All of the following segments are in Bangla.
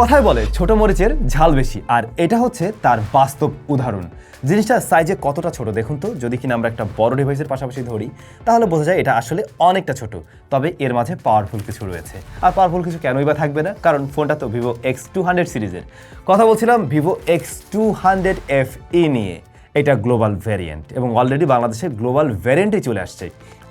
কথায় বলে, ছোট মরিচের ঝাল বেশি। আর এটা হচ্ছে তার বাস্তব উদাহরণ। জিনিসটা সাইজে কতটা ছোট দেখুন তো। যদি কিনা আমরা একটা বড় ডিভাইসের পাশাপাশি ধরি, তাহলে বোঝা যায় এটা আসলে অনেকটা ছোট। তবে এর মাঝে পাওয়ারফুল কিছু রয়েছে। আর পাওয়ারফুল কিছু কেনই বা থাকবে না, কারণ ফোনটা তো ভিভো এক্স টু হান্ড্রেড সিরিজের কথা বলছিলাম Vivo X two hundred F E নিয়ে। এটা গ্লোবাল ভ্যারিয়েন্ট এবং অলরেডি বাংলাদেশের গ্লোবাল ভ্যারিয়েন্টে চলে আসছে।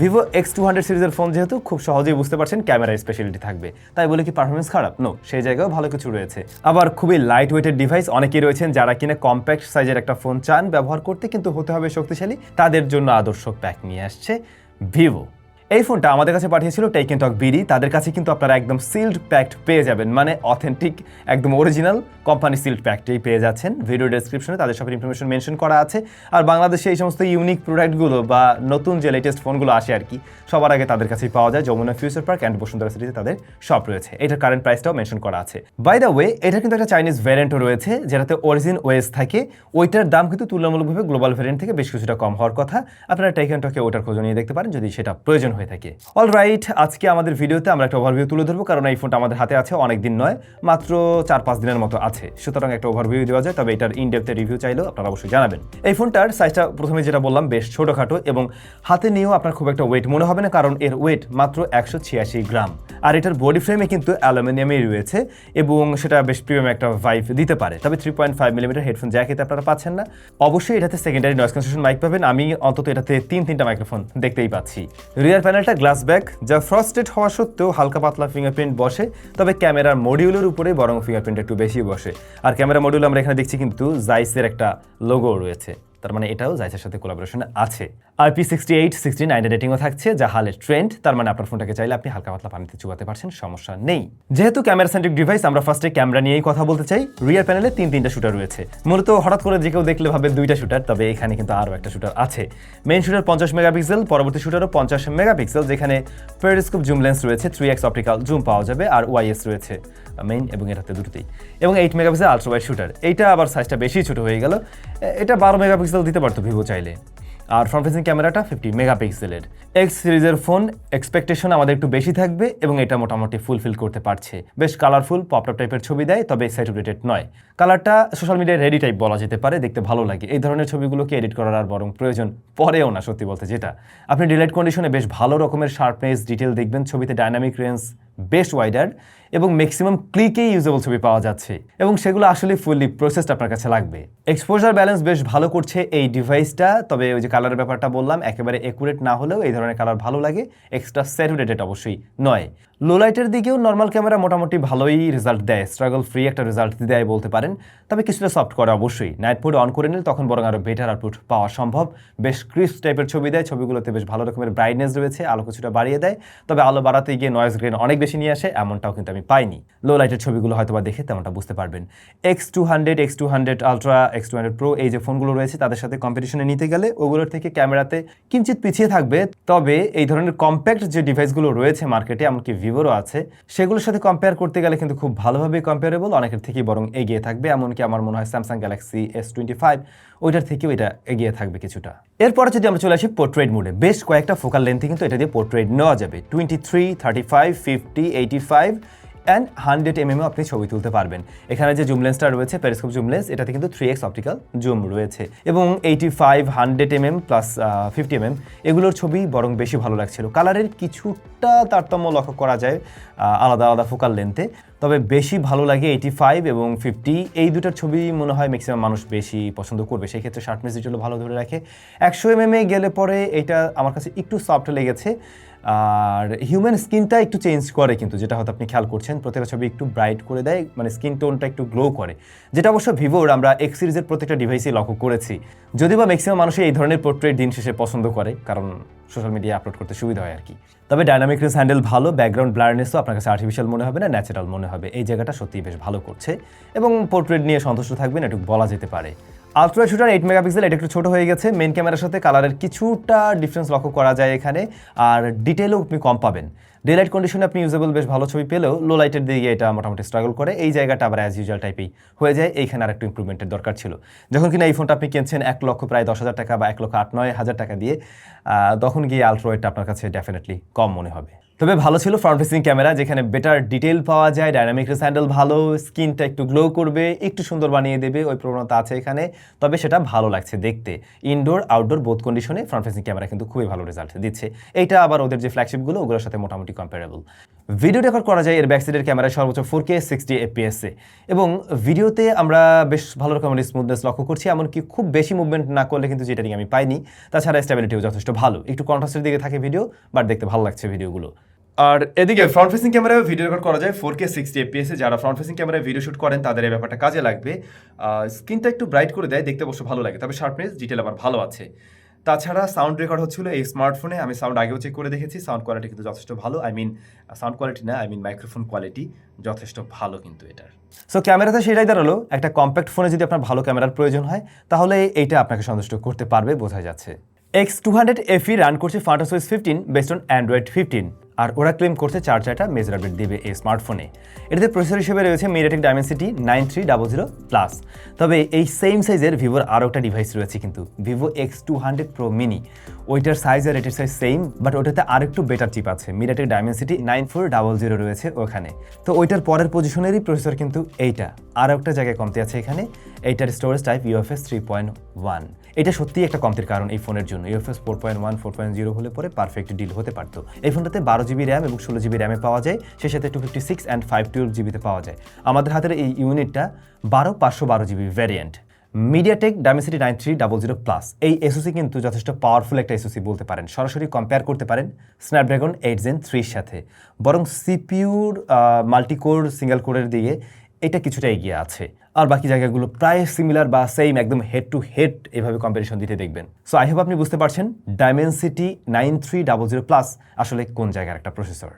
ভিভো এক্স টু হান্ড্রেড সিরিজের ফোন যেহেতু খুব সহজেই বুঝতে পারছেন ক্যামেরার স্পেশালিটি থাকবে। তাই বলে কি পারফরমেন্স খারাপ? নো সেই জায়গায়ও ভালো কিছু রয়েছে। আবার খুবই লাইট ওয়েটের ডিভাইস অনেকেই রয়েছেন যারা কিনা কম্প্যাক্ট সাইজের একটা ফোন চান, ব্যবহার করতে কিন্তু হতে হবে শক্তিশালী। তাদের জন্য আদর্শ প্যাক নিয়ে আসছে ভিভো এই ফোনটা আমাদের কাছে পাঠিয়েছিল টেকেন টক বিডি তাদের কাছে কিন্তু আপনারা একদম সিল্ড প্যাকড পেয়ে যাবেন মানে অথেন্টিক একদম অরিজিনাল কোম্পানি সিল্ড প্যাকটাই পেয়ে যাচ্ছেন। ভিডিও ডেসক্রিপশনে তাদের সব ইনফরমেশন মেনশন করা আছে। আর বাংলাদেশে এই সমস্ত ইউনিক প্রোডাক্টগুলো বা নতুন যে লেটেস্ট ফোনগুলো আসে আর কি, সবার আগে তাদের কাছেই পাওয়া যায়। Jamuna future park and Bashundhara সিটিতে তাদের শপ রয়েছে। এটার কারেন্ট প্রাইসটাও মেনশন করা আছে। বাই দ্য ওয়ে এটা কিন্তু একটা চাইনিজ ভ্যারিয়েন্টও রয়েছে, যেটাতে অরিজিন ওয়েস থাকে। ওইটার দাম কিন্তু তুলনামূলকভাবে গ্লোবাল ভ্যারিয়েন্ট থেকে বেশ কিছুটা কম হওয়ার কথা। আপনারা টেকেন টকে ওটার খোঁজ নিয়ে দেখতে পারেন, যদি সেটা প্রয়োজন হয়ে থাকে। অল রাইট আজকে আমাদের ভিডিওতে আমরা একটা ওভারভিউ তুলে ধরবো, কারণ এই ফোনটা আমাদের হাতে আছে অনেক দিন নয়, মাত্র চার পাঁচ দিনের মতো আছে। সুতরাং একটা ওভারভিউ দেওয়া যায়, তবে এটার ইন ডেপথে রিভিউ চাইলেও আপনারা অবশ্যই জানাবেন। এই ফোনটার সাইজটা প্রথমে যেটা বললাম, বেশ ছোটোখাটো এবং হাতে নিয়েও আপনার খুব একটা ওয়েট মনে হবে না, কারণ এর ওয়েট মাত্র একশো ছিয়াশি গ্রাম। আর এটার বডি ফ্রেমে কিন্তু অ্যালুমিনিয়ামই রয়েছে এবং সেটা বেশ প্রিমিয়াম একটা ভাইভ দিতে পারে। তবে three point five millimetre headphone jack এতে আপনারা পাচ্ছেন না। অবশ্যই এটাতে সেকেন্ডারি নয়েস কনসেশন মাইক পাবেন। আমি অন্তত এটাতে তিন তিনটা মাইক্রোফোন দেখতেই পাচ্ছি। রিয়ার প্যানেলটা গ্লাস ব্যাগ যা ফ্রস্টেড হওয়া সত্ত্বেও হালকা পাতলা ফিঙ্গারপ্রিন্ট বসে, তবে ক্যামেরার মডিউলের উপরে বরং ফিঙ্গারপ্রিন্ট একটু বেশি বসে। আর ক্যামেরা মডিউল আমরা এখানে দেখছি কিন্তু জাইসের একটা লোগো রয়েছে। তার মানে এটাও জাইসের সাথে কোলাবোরেশন আছে। IP sixty eight sixty nine রেটিংও থাকছে, যা হালের ট্রেন্ড তার মানে আপনার ফোনটাকে চাইলে আপনি হালকা পাতলা পানিতে চুবাতে পারছেন, সমস্যা নেই। যেহেতু ক্যামেরা সেন্ট্রিক ডিভাইস আমরা ফার্স্টে ক্যামেরা নিয়েই কথা বলতে চাই রিয়ার প্যানেলে তিন, তিনটা শুটার রয়েছে। মূলত হঠাৎ করে যে কেউ দেখলে ভাবে দুইটা শুটার তবে এখানে কিন্তু আরও একটা শুটার আছে। মেইন শুটার পঞ্চাশ মেগাপিক্সেল পরবর্তী শুটারও পঞ্চাশ মেগাপিক্সেল যেখানে পেরিস্কোপ জুম লেন্স রয়েছে থ্রি এক্স অপটিক্যাল জুম পাওয়া যাবে, আর ওয়াইএস রয়েছে। মেইন এবং এটাতে দুটোতেই। এবং eight megapixel ultra wide shooter এইটা আবার সাইজটা বেশি ছোটো হয়ে গেল। এটা বারো মেগাপিক্সেল দিতে পারতো ভিভো চাইলে। আর ফ্রন্ট ফেসিং ক্যামেরাটা ফিফটি মেগাপিক্সেলের এক্স সিরিজের ফোন এক্সপেকটেশন আমাদের একটু বেশি থাকবে এবং এটা মোটামুটি ফুলফিল করতে পারছে। বেশ কালারফুল পপটপ টাইপের ছবি দেয়, তবে স্যাচুরেটেড নয়। কালারটা সোশ্যাল মিডিয়ায় রেডি টাইপ বলা যেতে পারে, দেখতে ভালো লাগে। এই ধরনের ছবিগুলোকে এডিট করার আর বরং প্রয়োজন পরেও না, সত্যি বলতে যেটা। আপনি ডিলাইট কন্ডিশনে বেশ ভালো রকমের শার্পনেস ডিটেল দেখবেন, ছবিতে ডাইনামিক রেঞ্জ বেশ ওয়াইডার এবং ম্যাক্সিমাম ক্লিকেই ইউজেবল ছবি পাওয়া যাচ্ছে এবং সেগুলো আসলে ফুললি প্রসেসড আপনার কাছে লাগবে। এক্সপোজার ব্যালেন্স বেশ ভালো করছে এই ডিভাইসটা তবে ওই যে কালারের ব্যাপারটা বললাম, একেবারে একুরেট না হলেও এই ধরনের কালার ভালো লাগে। এক্সট্রা স্যাচুরেটেড অবশ্যই নয়। লো লাইটের দিকেও নর্মাল ক্যামেরা মোটামুটি ভালোই রেজাল্ট দেয়। স্ট্রাগল ফ্রি একটা রেজাল্ট দেয় বলতে পারেন। তবে কিছুটা সফট করে অবশ্যই। নাইট মোড অন করে নিলে তখন বরং আরও বেটার আউটপুট পাওয়া সম্ভব। বেশ ক্রিস্প টাইপের ছবি দেয়। ছবিগুলোতে বেশ ভালো রকমের ব্রাইটনেস রয়েছে। আলো কিছুটা বাড়িয়ে দেয়। তবে আলো বাড়াতে গিয়ে নয়েজ গ্রেন অনেক বেশি নিয়ে আসে। এমনটাও কিন্তু আমি পাইনি। লো লাইটের ছবিগুলো হয়তো বা দেখে তেমনটা বুঝতে পারবেন। X two hundred X two hundred ultra X two hundred pro এই যে ফোনগুলো রয়েছে, তাদের সাথে কম্পিটিশনে নিতে গেলে ওগুলোর থেকে ক্যামেরাতে কিঞ্চিত পিছিয়ে থাকবে। তবে এই ধরনের কম্প্যাক্ট যে ডিভাইসগুলো রয়েছে মার্কেটে এমনকি ভিভোরও আছে। সেগুলোর সাথে কম্পেয়ার করতে গেলে কিন্তু খুব ভালোভাবে কম্পেয়ারেবল অনেকের থেকেই বরং এগিয়ে থাকবে। এমনকি আমার মনে হয় Samsung Galaxy S twenty five ওইটার থেকেও এটা এগিয়ে থাকবে কিছুটা। এরপরে যদি আমরা চলে আসি পোর্ট্রেট মোডে বেশ কয়েকটা ফোকাল লেন্থে কিন্তু এটা দিয়ে পোর্ট্রেট নেওয়া যাবে। Twenty three thirty five fifty eighty five and hundred এমএমও আপনি ছবি তুলতে পারবেন। এখানে যে জুম লেন্সটা রয়েছে প্যারিস্কোপ জুম লেন্স, এটাতে কিন্তু থ্রি এক্স অপটিক্যাল জুম রয়েছে এবং eighty five hundred M plus fifty M এগুলোর ছবি বরং বেশি ভালো লাগছিল। কালারের কিছুটা তারতম্য লক্ষ্য করা যায় আলাদা আলাদা ফোকাল লেন্থে তবে বেশি ভালো লাগে এইটি ফাইভ এবং ফিফটি এই দুটার ছবি মনে হয় ম্যাক্সিমাম মানুষ বেশি পছন্দ করবে সেই ক্ষেত্রে শার্টনেস ডিটেলও ভালো ধরে রাখে। একশো এম এ গেলে পরে এটা আমার কাছে একটু সফট লেগেছে। আর হিউম্যান স্কিনটা একটু চেঞ্জ করে কিন্তু, যেটা হয়তো আপনি খেয়াল করছেন। প্রত্যেকটা ছবি একটু ব্রাইট করে দেয় মানে স্কিন টোনটা একটু গ্লো করে। যেটা অবশ্য ভিভোর আমরা এক্স সিরিজের প্রত্যেকটা ডিভাইসেই লক্ষ্য করেছি। যদিও বা ম্যাক্সিমাম মানুষই এই ধরনের পোর্ট্রেট দিন শেষে পছন্দ করে, কারণ সোশ্যাল মিডিয়া আপলোড করতে সুবিধা হয় আর কি। তবে ডাইনামিক রেস হ্যান্ডেল ভালো ব্যাকগ্রাউন্ড ব্লারনেসও আপনার কাছে আর্টিফিশিয়াল মনে হবে না ন্যাচারাল মনে হবে। এই জায়গাটা সত্যিই বেশ ভালো করছে এবং পোর্ট্রেট নিয়ে সন্তুষ্ট থাকবেন, এটুকু বলা যেতে পারে। আলট্রা শুটার এইট মেগাপিক্সেল এটা একটু ছোটো হয়ে গেছে মেন ক্যামেরার সাথে কালারের কিছুটা ডিফারেন্স লক্ষ্য করা যায় এখানে, আর ডিটেলও আপনি কম পাবেন। ডেলাইট কন্ডিশনে আপনি ইউজেবল বেশ ভালো ছবি পেলেও লো লাইটের দিকে এটা মোটামুটি স্ট্রাগল করে। এই জায়গাটা আবার অ্যাজ ইউজুয়াল টাইপেই হয়ে যায়। এইখানে আর একটু ইম্প্রুভমেন্টের দরকার ছিল। যখন কিনা এই ফোনটা আপনি কিনছেন এক লক্ষ প্রায় দশ হাজার টাকা বা এক লক্ষ আট নয় হাজার টাকা দিয়ে তখন গিয়ে আলট্রোয়েটটা আপনার কাছে ডেফিনেটলি কম মনে হবে। তবে ভালো ছিল ফ্রন্ট ফেসিং ক্যামেরা যেখানে বেটার ডিটেল পাওয়া যায় ডাইনামিক স্যান্ডেল ভালো স্কিনটা একটু গ্লো করবে, একটু সুন্দর বানিয়ে দেবে, ওই প্রবণতা আছে এখানে, তবে সেটা ভালো লাগছে দেখতে। ইনডোর আউটডোর বোথ কন্ডিশনে ফ্রন্ট ফেসিং ক্যামেরা কিন্তু খুবই ভালো রেজাল্ট দিচ্ছে। এইটা আবার ওদের যে ফ্ল্যাগশিপগুলো ওগুলোর সাথে মোটামুটি কম্পারেবল ভিডিও রেকর্ড করা যায় এর ব্যাকসাইডের ক্যামেরায় সর্বোচ্চ ফোর কে সিক্সটি এফপিএসে এবং ভিডিওতে আমরা বেশ ভালো রকমের স্মুথনেস লক্ষ্য করছি, এমনকি খুব বেশি মুভমেন্ট না করলে কিন্তু যেটা আমি পাইনি, তাছাড়া স্টেবিলিটিও যথেষ্ট ভালো। একটু কন্ট্রাস্টের দিকে থাকে ভিডিও বাট দেখতে ভালো লাগছে ভিডিওগুলো আর এদিকে ফ্রন্ট ফেসিং ক্যামেরায় ভিডিও রেকর্ড করা যায় ফোর কে সিক্সটি এফপিএসে যারা ফ্রন্ট ফেসিং ক্যামেরায় ভিডিও শুট করেন, তাদের এই ব্যাপারটা কাজে লাগবে। স্ক্রিনটা একটু ব্রাইট করে দেয়, দেখতে অবশ্য ভালো লাগে, তবে শার্পনেস ডিটেল আবার ভালো আছে। তাছাড়া সাউন্ড রেকর্ড হচ্ছিল এই স্মার্টফোনে আমি সাউন্ড আগেও চেক করে দেখেছি সাউন্ড কোয়ালিটি কিন্তু যথেষ্ট ভালো আই মিন সাউন্ড কোয়ালিটি না আই মিন মাইক্রোফোন কোয়ালিটি যথেষ্ট ভালো কিন্তু এটার। সো ক্যামেরাতে সেটাই দাঁড়াল, একটা কম্প্যাক্ট ফোনে যদি আপনার ভালো ক্যামেরার প্রয়োজন হয়, তাহলে এইটা আপনাকে সন্তুষ্ট করতে পারবে বোঝা যাচ্ছে। X two hundred FE run করছে Funtouch OS fifteen based on Android fifteen আর ওরা ক্লেম করছে চার্জারটা মেজর আপডেট দেবে এই স্মার্টফোনে। এটাতে প্রসেসর হিসেবে রয়েছে MediaTek Dimensity nine three double zero plus তবে এই সেম সাইজের ভিভোর আরও একটা ডিভাইস রয়েছে কিন্তু Vivo X two hundred pro mini ওইটার সাইজ আর এটার সাইজ সেম বাট ওটাতে আরেকটু বেটার চিপ আছে। MediaTek Dimensity nine four double zero রয়েছে ওখানে। তো ওইটার পরের পজিশনেরই প্রসেসর কিন্তু এইটা। আর একটা জায়গায় কমতে আছে এখানে। এইটার storage type UFS three point one এটা সত্যিই একটা কমতির কারণ এই ফোনের জন্য। UFS four point one four point zero হলে পরে পারফেক্ট ডিল হতে পারতো। এই ফোনটাতে বারো জিবি র্যাম এবং ষোলো জিবি র্যামে পাওয়া যায়। সেই সাথে two fifty six and five twelve জিবিতে পাওয়া যায়। আমাদের হাতের এই ইউনিটটা বারো পাঁচশো বারো GB variant. MediaTek Dimensity nine three double zero plus. এই এসওসি কিন্তু যথেষ্ট পাওয়ারফুল একটা এসওসি বলতে পারেন। সরাসরি কম্পেয়ার করতে পারেন স্ন্যাপড্রাগন এইট জেন থ্রির সাথে। বরং সিপিউর মাল্টিকোর সিঙ্গেল কোরের দিকে এটা কিছুটা এগিয়ে আছে। আর বাকি জায়গাগুলো প্রায় সিমিলার বা সেম একদম হেড টু হেড এভাবে কম্পারিশন দিতে দেখবেন। সো আই হোপ আপনি বুঝতে পারছেন Dimensity nine three double zero plus আসলে কোন জায়গার একটা প্রসেসর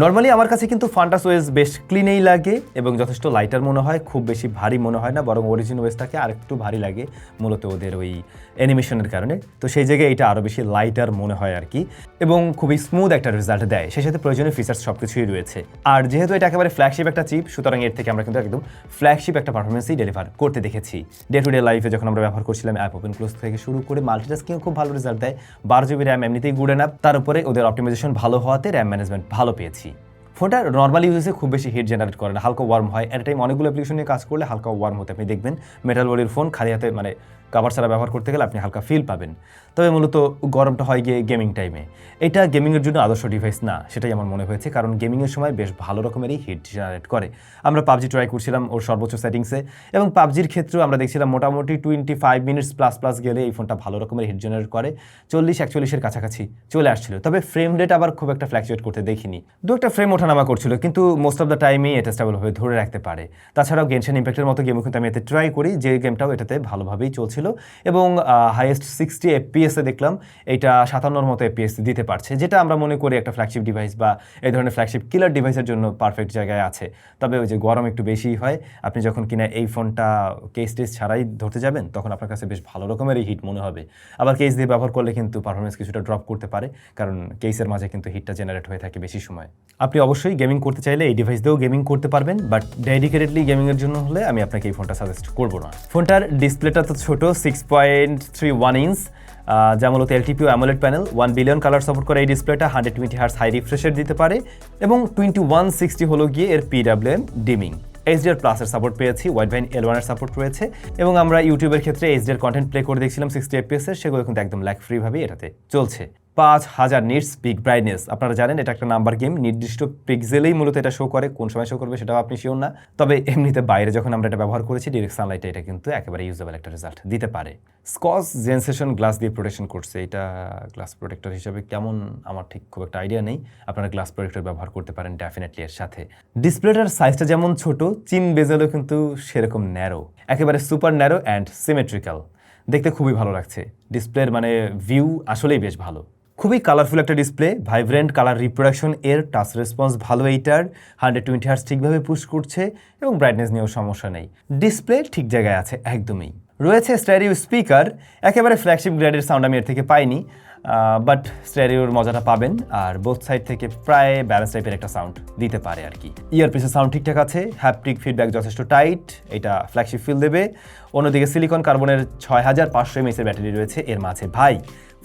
নর্মালি আমার কাছে কিন্তু ফান্টাস ওয়েজ বেশ ক্লিনেই লাগে এবং যথেষ্ট লাইটার মনে হয়, খুব বেশি ভারী মনে হয় না, বরং অরিজিন ওয়েজটাকে আর একটু ভারী লাগে মূলত ওদের ওই অ্যানিমেশনের কারণে। তো সেই জায়গায় এটা আরও বেশি লাইটার মনে হয় আর কি এবং খুবই স্মুথ একটা রেজাল্ট দেয়। সেই সাথে প্রয়োজনীয় ফিচার্স সব কিছুই রয়েছে। আর যেহেতু এটা একেবারে ফ্ল্যাগশিপ একটা চিপ সুতরাং এর থেকে আমরা কিন্তু একদম ফ্ল্যাগশিপ একটা পারফরমেন্সই ডেলিভার করতে দেখেছি। ডে টু ডে লাইফে যখন আমরা ব্যবহার করছিলাম অ্যাপ ওপেন ক্লোজ থেকে শুরু করে মাল্টিটাস্কিং খুব ভালো রেজাল্ট দেয়। বারো জিবি র্যাম এমনিতেই গুড আপ তার উপরে ওদের অপটিমাইজেশন ভালো হওয়াতে র্যাম ম্যানেজমেন্ট ভালো পেয়েছি। 시 ফোনটা নর্মাল ইউজেসে খুব বেশি হিট জেনারেট করে না। হালকা ওয়ার্ম হয়। এট টাইম অনেকগুলো অ্যাপ্লিকেশন নিয়ে কাজ করলে হালকা ওয়ার্ম হতে আপনি দেখবেন মেটাল বডির ফোন খালি হাতে মানে কাভার ছাড়া ব্যবহার করতে গেলে আপনি হালকা ফিল পাবেন। তবে মূলত গরমটা হয় গিয়ে গেমিং টাইমে এটা গেমিংয়ের জন্য আদর্শ ডিভাইস না, সেটাই আমার মনে হয়েছে। কারণ গেমিংয়ের সময় বেশ ভালো রকমেরই হিট জেনারেট করে। আমরা পাবজি ট্রাই করছিলাম ওর সর্বোচ্চ সেটিংসে এবং পাবজির ক্ষেত্রেও আমরা দেখছিলাম মোটামুটি twenty five minutes plus plus গেলে এই ফোনটা ভালো রকমের হিট জেনারেট করে। চল্লিশ একচল্লিশের কাছাকাছি চলে আসছিল। তবে ফ্রেম রেট আবার খুব একটা ফ্ল্যাকচুয়েট করতে দেখিনি। দু একটা ফ্রেম ওঠানামা করছিল, কিন্তু মোস্ট অফ দ্য টাইমই এটা স্টেবলভাবে ধরে রাখতে পারে। তাছাড়াও গেনশন ইম্প্যাক্টের মতো গেমও কিন্তু আমি এতে ট্রাই করি, যে গেমটাও এটাতে ভালোভাবেই চলছিল। এবং হাইয়েস্ট সিক্সটি এফপিএসে দেখলাম, এটা সাতান্নর মতো এফপিএস দিতে পারছে, যেটা আমরা মনে করি একটা ফ্ল্যাগশিপ ডিভাইস বা এই ধরনের ফ্ল্যাগশিপ কিলার ডিভাইসের জন্য পারফেক্ট জায়গায় আছে। তবে ওই যে গরম একটু বেশি হয়, আপনি যখন কিনা এই ফোনটা কেস টেস ছাড়াই ধরতে যাবেন, তখন আপনার কাছে বেশ ভালো রকমের এই হিট মনে হবে। আবার কেস দিয়ে ব্যবহার করলে কিন্তু পারফরমেন্স কিছুটা ড্রপ করতে পারে, কারণ কেসের মাঝে কিন্তু হিটটা জেনারেট হয়ে থাকে বেশি সময়। আপনি অবশ্যই গেমিং করতে চাইলে এই ডিভাইস দিয়েও গেমিং করতে পারবেন বাট ডেডিকেটেডলি গেমিংয়ের জন্য হলে আমি আপনাকে এই ফোনটা সাজেস্ট করব না। ফোনটার ডিসপ্লেটা তো ছোটো six point three one inch যা মূলত LTPO AMOLED panel one billion colour support করে এই ডিসপ্লেটা হান্ড্রেড টোয়েন্টি হার্স হাই রিফ্রেশের দিতে পারে, এবং টোয়েন্টি ওয়ান সিক্সটি হলো গিয়ে এর পিডাব্লিউএম ডিমিং এইচডিআর প্লাসের সাপোর্ট পেয়েছি ওয়াইড ভাইন এল ওয়ানের সাপোর্ট রয়েছে, এবং আমরা ইউটিউবের ক্ষেত্রে এইচডিআর কন্টেন্ট প্লে করে দেখছিলাম সিক্সটি এফপিএসের সেগুলো কিন্তু একদম ল্যাক ফ্রিভাবে এটাতে চলছে। পাঁচ হাজার নিটস পিক ব্রাইটনেস আপনারা জানেন, এটা একটা নাম্বার গেম নির্দিষ্ট পিক্সেলেই মূলত এটা শো করে, কোন সময় শো করবে সেটাও আপনি শিওর না। তবে এমনিতে বাইরে যখন আমরা এটা ব্যবহার করেছি ডিরেক্ট সানলাইটে এটা কিন্তু একেবারে ইউজেবল একটা রেজাল্ট দিতে পারে। স্কস জেনসেশন গ্লাস দিয়ে প্রোটেকশন করছে। এটা গ্লাস প্রোটেক্টর হিসেবে কেমন, আমার ঠিক খুব একটা আইডিয়া নেই। আপনারা গ্লাস প্রোটেক্টর ব্যবহার করতে পারেন ডেফিনেটলি এর সাথে। ডিসপ্লেটার সাইজটা যেমন ছোট চিন বেজেলও কিন্তু সেরকম ন্যারো একেবারে সুপার ন্যারো অ্যান্ড সিমেট্রিক্যাল দেখতে খুবই ভালো লাগছে। ডিসপ্লের মানে ভিউ আসলেই বেশ ভালো। খুবই কালারফুল একটা ডিসপ্লে ভাইব্রেন্ট কালার রিপ্রোডাকশন এর টাচ রেসপন্স ভালো এইটার হান্ড্রেড টোয়েন্টি হার্স ঠিকভাবে পুশ করছে এবং ব্রাইটনেস নিয়েও সমস্যা নেই। ডিসপ্লে ঠিক জায়গায় আছে, একদমই। রয়েছে স্ট্যারিও স্পিকার একেবারে ফ্ল্যাগশিপ গ্রেডের সাউন্ড আমি এর থেকে পাইনি। বাট স্টেরিওর মজাটা পাবেন, আর বোথ সাইড থেকে প্রায় ব্যালেন্স টাইপের একটা সাউন্ড দিতে পারে আর কি। ইয়ারপিসের সাউন্ড ঠিকঠাক আছে হ্যাপটিক ফিডব্যাক যথেষ্ট টাইট এটা ফ্ল্যাগশিপ ফিল দেবে। অন্যদিকে সিলিকন কার্বনের ছয় হাজার পাঁচশো এমএসের ব্যাটারি রয়েছে এর মাঝে। ভাই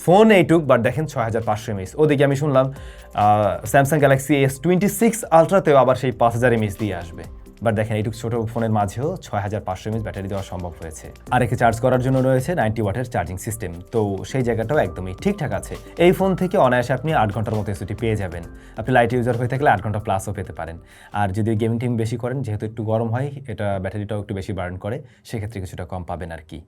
ফোন এইটুক বাট দেখেন ছয় হাজার পাঁচশো এমএস ওদিকে আমি শুনলাম Samsung Galaxy S twenty six আলট্রাতেও আবার সেই পাঁচ হাজার এমএস দিয়ে আসবে। বাট দেখেন, এইটুক ছোট ফোনের মাঝেও ছয় হাজার পাঁচশো এমএস ব্যাটারি দেওয়া সম্ভব হয়েছে। আর একে চার্জ করার জন্য রয়েছে নাইনটি ওয়াটের চার্জিং সিস্টেম তো সেই জায়গাটাও একদমই ঠিকঠাক আছে। এই ফোন থেকে অনায়াসে আপনি আট ঘণ্টার মতো এসওটি পেয়ে যাবেন। আপনি লাইট ইউজার হয়ে থাকলে আট ঘণ্টা প্লাসও পেতে পারেন। আর যদি গেমিং টিম বেশি করেন, যেহেতু একটু গরম হয়, এটা ব্যাটারিটাও একটু বেশি বার্ন করে, সেক্ষেত্রে কিছুটা কম পাবেন আর কি।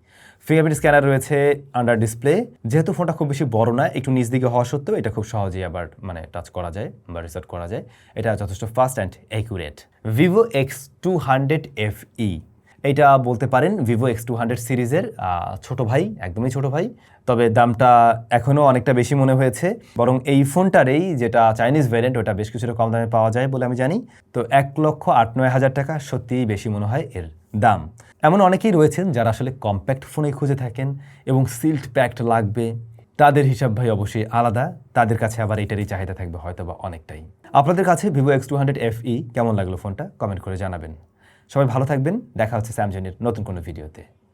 ফিঙ্গারপ্রিন্ট স্ক্যানার রয়েছে আন্ডার ডিসপ্লে যেহেতু ফোনটা খুব বেশি বড় না, একটু নিচ দিকে হওয়া সত্ত্বেও এটা খুব সহজেই আবার মানে টাচ করা যায় বা রিসার্ট করা যায়। এটা যথেষ্ট fast and accurate Vivo X two hundred F E এটা বলতে পারেন ভিভো এক্স টু হান্ড্রেড সিরিজের ছোট ভাই, একদমই ছোট ভাই। তবে দামটা এখনও অনেকটা বেশি মনে হয়েছে। বরং এই ফোনটারেই যেটা চাইনিজ ভ্যারিয়েন্ট ওটা বেশ কিছুটা কম দামে পাওয়া যায় বলে আমি জানি। তো এক লক্ষ আট নয় হাজার টাকা সত্যিই বেশি মনে হয় এর দাম। এমন অনেকেই রয়েছেন যারা আসলে কম্প্যাক্ট ফোনে খুঁজে থাকেন এবং সিল্ড প্যাকড লাগবে। তাদের হিসাব ভাই অবশ্যই আলাদা। তাদের কাছে আবার এটারই চাহিদা থাকবে হয়তো বা অনেকটাই। আপনাদের কাছে Vivo X two hundred F E কেমন লাগল ফোনটা? কমেন্ট করে জানাবেন। সবাই ভালো থাকবেন। দেখা হচ্ছে স্যামসাংয়ের নতুন কোনো ভিডিওতে।